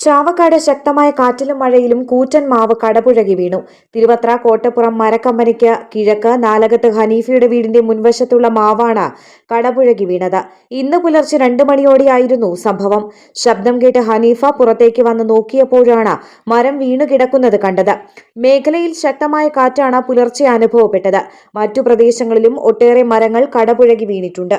ചാവക്കാട് ശക്തമായ കാറ്റിലും മഴയിലും കൂറ്റൻ മാവ് കടപുഴകി വീണു. തിരുവത്ര കോട്ടപ്പുറം മരക്കമ്പനിക്ക് കിഴക്ക് നാലകത്ത് ഹനീഫയുടെ വീടിന്റെ മുൻവശത്തുള്ള മാവാണ് കടപുഴകി വീണത്. ഇന്ന് പുലർച്ചെ രണ്ടു മണിയോടെയായിരുന്നു സംഭവം. ശബ്ദം കേട്ട് ഹനീഫ പുറത്തേക്ക് വന്ന് നോക്കിയപ്പോഴാണ് മരം വീണു കിടക്കുന്നത് കണ്ടത്. മേഖലയിൽ ശക്തമായ കാറ്റാണ് പുലർച്ചെ അനുഭവപ്പെട്ടത്. മറ്റു പ്രദേശങ്ങളിലും ഒട്ടേറെ മരങ്ങൾ കടപുഴകി വീണിട്ടുണ്ട്.